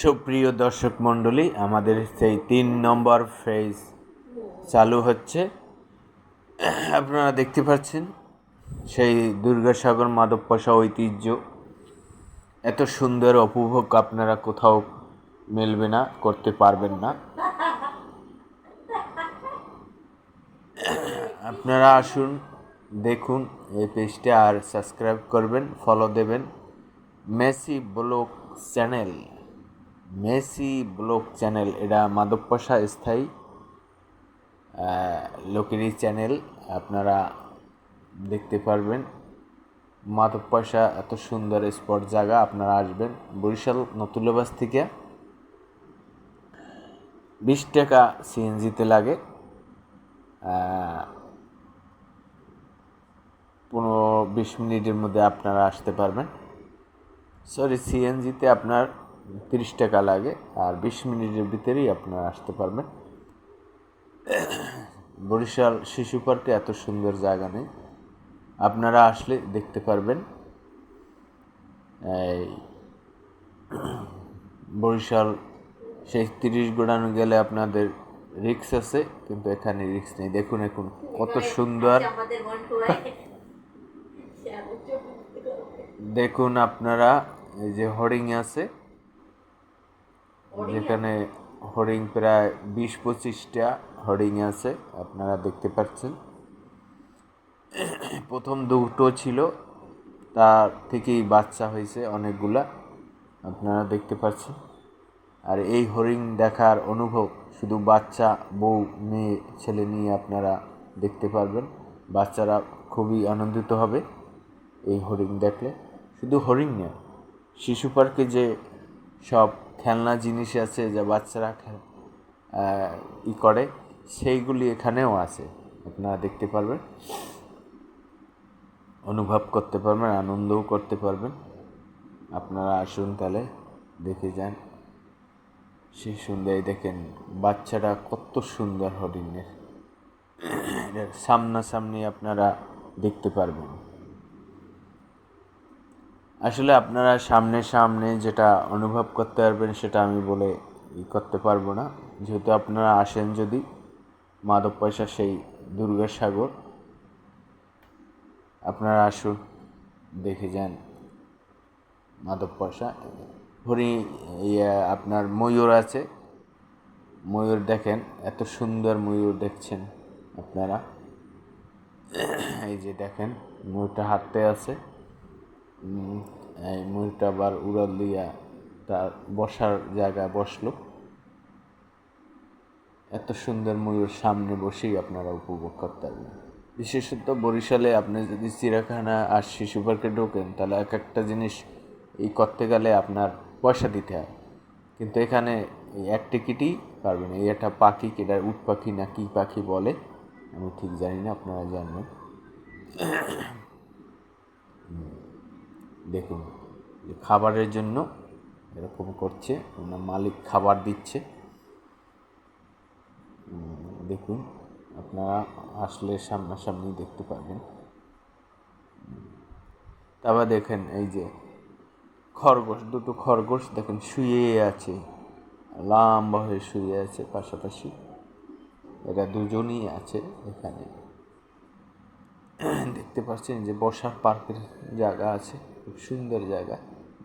সুপ্রিয় দর্শক মণ্ডলী, আমাদের সেই তিন নম্বর ফেজ চালু হচ্ছে। আপনারা দেখতে পাচ্ছেন সেই দুর্গাসাগর মাধবপাশা ঐতিহ্য। এত সুন্দর উপভোগ আপনারা কোথাও মেলবে না, করতে পারবেন না। আপনারা আসুন, দেখুন, এই পেজটা আর সাবস্ক্রাইব করবেন ফলো দেবেন। Messy blog channel. Messy blog channel, এটা মাধবপাশা স্থায়ী লোকেরই চ্যানেল, আপনারা দেখতে পারবেন। মাধবপাশা এত সুন্দর স্পট জায়গা, আপনারা আসবেন। বরিশাল নতুল্লাবাস থেকে বিশ টাকা সিএনজিতে লাগে। পনেরো বিশ মিনিটের মধ্যে আপনারা আসতে পারবেন। সরি, সিএনজিতে আপনার তিরিশ টাকা লাগে আর বিশ মিনিটের ভিতরেই আপনারা আসতে পারবেন। বরিশাল শিশু পার্কে এত সুন্দর জায়গা নেই। আপনারা আসলে দেখতে পারবেন এই বরিশাল সেই তিরিশ গোড়ানো গেলে আপনাদের রিক্স আছে, কিন্তু এখানে রিক্স নেই। দেখুন এখন কত সুন্দর। দেখুন আপনারা, এই যে হরিং আছে যেখানে হরিং প্রায় বিশ পঁচিশটা হরিং আছে, আপনারা দেখতে পাচ্ছেন। প্রথম দুটো ছিল, তার থেকেই বাচ্চা হয়েছে অনেকগুলা, আপনারা দেখতে পাচ্ছেন। আর এই হরিণ দেখার অনুভব শুধু বাচ্চা, বউ, মেয়ে, ছেলে নিয়ে আপনারা দেখতে পারবেন। বাচ্চারা খুবই আনন্দিত হবে এই হরিণ দেখলে। শুধু হরিণ নয়, শিশু পার্কে যে সব খেলনা জিনিস আছে যা বাচ্চারা ই করে, সেইগুলি এখানেও আছে। আপনারা দেখতে পারবেন, অনুভব করতে পারবেন, আনন্দও করতে পারবেন। আপনারা আসুন তাহলে, দেখে যান। সেই সুন্দর দেখেন, বাচ্চাটা কত সুন্দর হরিণের। সামনাসামনি আপনারা দেখতে পারবেন। আসলে আপনারা সামনে সামনে যেটা অনুভব করতে পারবেন সেটা আমি বলে ই করতে পারব না। যেহেতু আপনারা আসেন যদি মাধব পয়সা সেই দুর্গাসাগর আপনারা আসুন, দেখে যান মাধব পয়সা। হরি ইয়ে আপনার ময়ূর আছে। ময়ূর দেখেন, এত সুন্দর ময়ূর দেখছেন আপনারা। এই যে দেখেন, ময়ূরটা হাঁটতে আছে। ময়ূরটা আবার উড়াল দিয়া তার বসার জায়গায় বসল। এত সুন্দর ময়ূর সামনে বসেই আপনারা উপভোগ করতে পারবেন। বিশেষত বরিশালে আপনি যদি চিড়িয়াখানা আর শিশু পার্কে ঢোকেন, তাহলে এক একটা জিনিস এই করতে গেলে আপনার পয়সা দিতে হয়। কিন্তু এখানে এই এক টিকিটই পারবেন। এই একটা পাখি কেটার উট পাখি না কী পাখি বলে, আমি ঠিক জানি না, আপনারা জানবেন। দেখুন খাবারের জন্য এরকম করছে, ওনার মালিক খাবার দিচ্ছে। দেখুন, আপনারা আসলে সামনাসামনি দেখতে পারবেন তারপর দেখেন, এই যে খরগোশ, দুটো খরগোশ দেখেন শুয়ে আছে, লম্বা হয়ে শুয়ে আছে পাশাপাশি। এরা দুজনই আছে এখানে। দেখতে পাচ্ছেন যে বসার পার্কের জায়গা আছে। খুব সুন্দর জায়গা,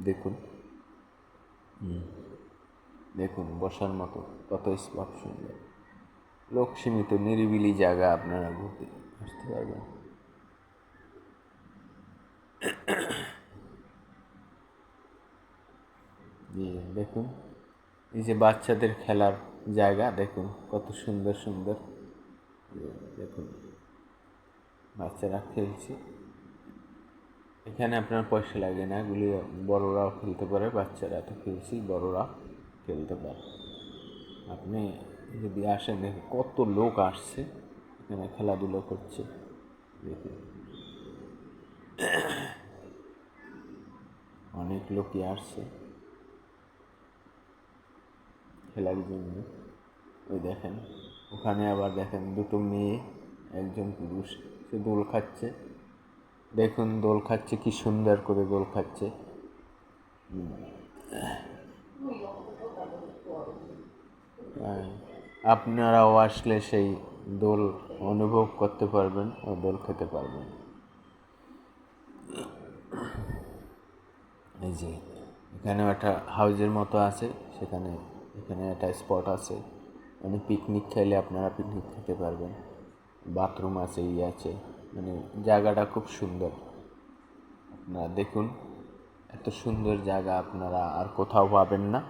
দেখুন। দেখুন, বসার মতো, কত স্পট সুন্দর। লোক সীমিত, নিরিবিলি জায়গা আপনারা ঘুরতে, আসতে পারবেন। দেখুন। এই যে বাচ্চাদের খেলার জায়গা, দেখুন, কত সুন্দর সুন্দর। দেখুন। বাচ্চারা খেলছে। এখানে আপনার পয়সা লাগে না, এগুলি বড়োরাও খেলতে পারে, বাচ্চারা তো খেলছি, বড়রা খেলতে পারে। আপনি যদি আসেন, দেখুন কত লোক আসছে, এখানে খেলাধুলো করছে। দেখুন। অনেক লোকই আসছে। খেলার জন্য। ওই দেখেন, ওখানে আবার দেখেন দুটো মেয়ে, একজন পুরুষ, সে দোল খাচ্ছে। দেখুন, দোল খাচ্ছে, কি সুন্দর করে দোল খাচ্ছে। আপনারাও আসলে সেই দোল অনুভব করতে পারবেন ও দোল খেতে পারবেন। এই যে, এখানেও একটা হাউজের মতো আছে, সেখানে, এখানে একটা স্পট আছে। মানে পিকনিক খেলে আপনারা পিকনিক খেতে পারবেন। বাথরুম আছে, ই আছে। মানে জায়গাটা খুব সুন্দর। আপনারা দেখুন, এত সুন্দর জায়গা আপনারা আর কোথাও পাবেন না।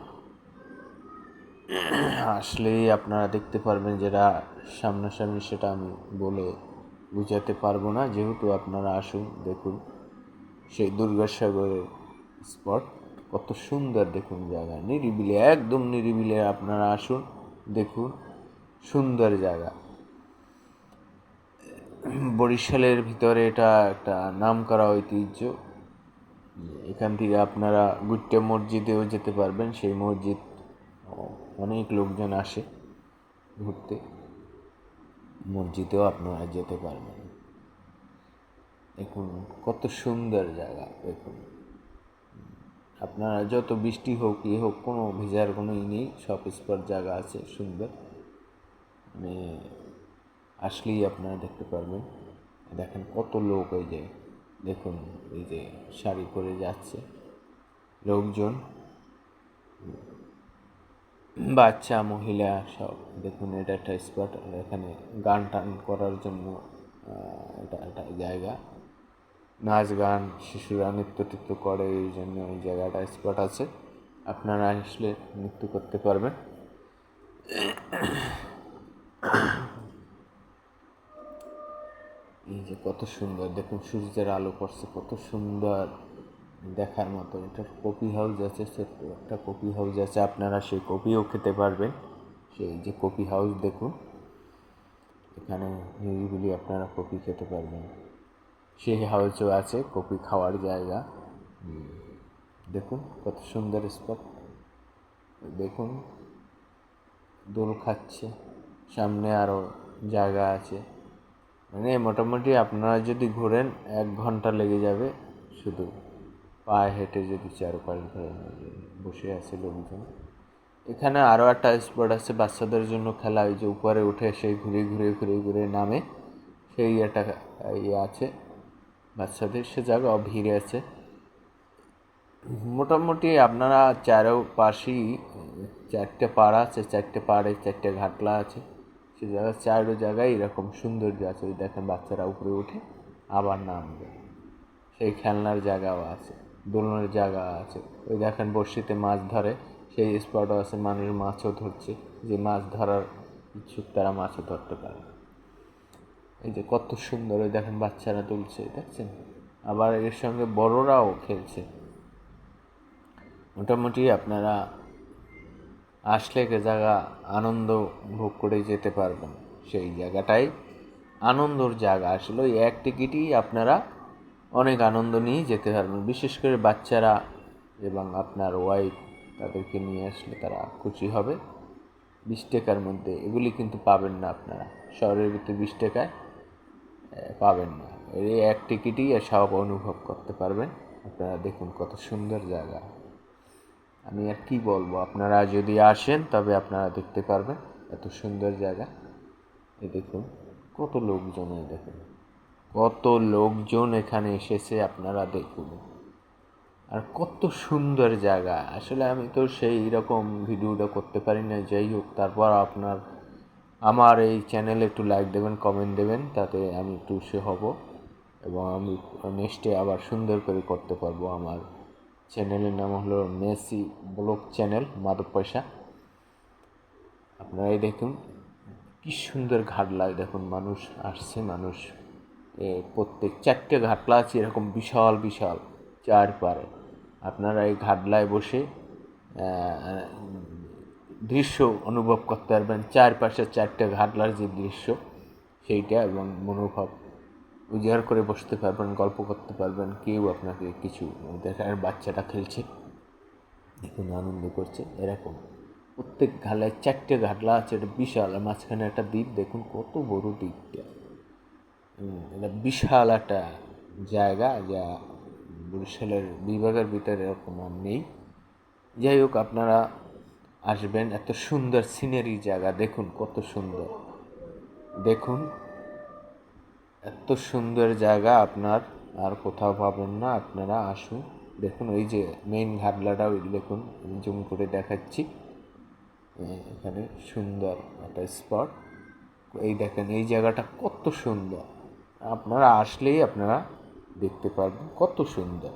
আসলেই আপনারা দেখতে পারবেন যেটা সামনাসামনি সেটা আমি বলে বুঝাতে পারব না। যেহেতু আপনারা আসুন, দেখুন সেই দুর্গাসাগরের স্পট। কত সুন্দর দেখুন জায়গা, নিরিবিলি, একদম নিরিবিলি। আপনারা আসুন, দেখুন, সুন্দর জায়গা। বরিশালের ভিতরে এটা একটা নাম করা ঐতিহ্য। এখান থেকে আপনারা গুট্টে মসজিদেও যেতে পারবেন। সেই মসজিদ অনেক লোকজন আসে ঘুরতে। মসজিদেও আপনারা যেতে পারবেন। দেখুন, কত সুন্দর জায়গা, দেখুন। আপনারা যত বৃষ্টি হোক ইয়ে হোক, কোনো ভিজার কোনো ই নেই। সব স্পট জায়গা আছে, সুন্দর। মানে আসলেই আপনারা দেখতে পারবেন। দেখেন কত লোক এই যে, দেখুন এই যে শাড়ি পরে যাচ্ছে। লোকজন, বাচ্চা, মহিলা সব। দেখুন এটা একটা স্পট এখানে গান টান করার জন্য এটা একটা জায়গা। নাচ গান, শিশুরা নৃত্য টিত্য করে, এই জন্য এই জায়গাটা স্পট আছে। আপনারা আসলে নৃত্য করতে পারবেন। এই যে কত সুন্দর, দেখুন সূর্যের আলো পড়ছে, কত সুন্দর দেখার মতো। এটা কপি হাউস আছে ছোট্ট একটা কপি হাউস আছে, আপনারা সেই কপিও খেতে পারবেন। সেই যে কপি হাউস, দেখুন। এখানে নিরিবিলি আপনারা কপি খেতে পারবেন। সেই হাউসও আছে কপি খাওয়ার জায়গা। দেখুন, কত সুন্দর স্পট। দেখুন, দোল খাচ্ছে, সামনে আরও জায়গা আছে। মানে মোটামুটি আপনারা যদি ঘোরেন, এক ঘণ্টা লেগে যাবে শুধু। পায়ে হেঁটে যদি চারপাশ ঘোরেন বসে আছে লোকজন। এখানে আরও একটা স্পট আছে বাচ্চাদের জন্য খেলা ওই যে উপরে উঠে সেই ঘুরে ঘুরে ঘুরে ঘুরে নামে। সেই একটা ইয়ে আছে বাচ্চাদের, সে জায়গা ভিড় আছে। মোটামুটি আপনারা চারো পাশেই চারটে পাড়া আছে, চারটে পাড়ে চারটে ঘাটলা আছে। সে জায়গায় চারো জায়গায় এরকম সৌন্দর্য আছে। ওই দেখেন বাচ্চারা উপরে উঠে আবার নামবে। সেই খেলনার জায়গাও আছে, দোলনার জায়গা আছে। ওই দেখেন বড়শিতে মাছ ধরে, সেই স্পটও আছে মানুষ মাছও ধরছে। যে মাছ ধরার ইচ্ছুক তারা মাছও ধরতে পারে। এই যে কত সুন্দর, ওই দেখেন বাচ্চারা তুলছে দেখছেন? আবার এর সঙ্গে বড়রাও খেলছে। মোটামুটি আপনারা আসলে এক জায়গা আনন্দ ভোগ করে যেতে পারবেন। সেই জায়গাটাই আনন্দর জায়গা। আসলে ওই এক টিকিটই আপনারা অনেক আনন্দ নিয়ে যেতে পারবেন। বিশেষ করে বাচ্চারা এবং আপনার ওয়াইফ তাদেরকে নিয়ে আসলে তারা খুশি হবে। বিশ টাকার মধ্যে এগুলি কিন্তু পাবেন না আপনারা। শহরের ভিতরে বিশ টাকায় পাবেন না। এই এক টিকিটই সব অনুভব করতে পারবেন। আপনারা দেখুন কত সুন্দর জায়গা। আমি আর কি বলব? আপনারা যদি আসেন, তবে আপনারা দেখতে পারবেন এত সুন্দর জায়গা। এই দেখুন, কত লোকজন এই দেখুন। কত লোকজন এখানে এসেছে, আপনারা দেখুন। আর কত সুন্দর জায়গা। আসলে আমি তো সেই রকম ভিডিওটা করতে পারি না যাই হোক, তারপর আপনার, আমার এই চ্যানেলে একটু লাইক দেবেন কমেন্ট দেবেন, তাতে আমি একটু সে হব এবং আমি নেক্সটে আবার সুন্দর করে করতে পারব আমার চ্যানেলের নাম হলো মেসি ব্লগ চ্যানেল মাদক পয়সা। আপনারাই দেখুন, কি সুন্দর ঘাটলায় দেখুন মানুষ আসছে, মানুষ প্রত্যেক চারটে ঘাটলা আছে এরকম বিশাল বিশাল চার পারে আপনারা এই ঘাটলায় বসে দৃশ্য অনুভব করতে পারবেন, চারপাশে চারটে ঘাটলার যে দৃশ্য, সেইটা এবং মনোভাব। উজাড় করে বসতে পারবেন, গল্প করতে পারবেন, কেউ আপনাকে কিছু দেখার বাচ্চাটা খেলছে। দেখুন, আনন্দ করছে। এরকম প্রত্যেক ঘালায় চারটে ঘাটলা আছে, এটা বিশাল। আর মাঝখানে একটা দ্বীপ, দেখুন কত বড় দ্বীপটা। এটা বিশাল একটা জায়গা যা বরিশালের বিভাগের ভিতরে এরকম আর নেই। যাই হোক, আপনারা আসবেন, এত সুন্দর সিনারি জায়গা, দেখুন কত সুন্দর। দেখুন এত সুন্দর জায়গা আপনার, আর কোথাও পাবেন না, আপনারা আসুন। দেখুন, ওই যে মেইন ঘাটলাটা ওই দেখুন জুম করে দেখাচ্ছি। এখানে সুন্দর একটা স্পট এই দেখেন, এই জায়গাটা কত সুন্দর। আপনারা আসলেই আপনারা দেখতে পারবেন কত সুন্দর।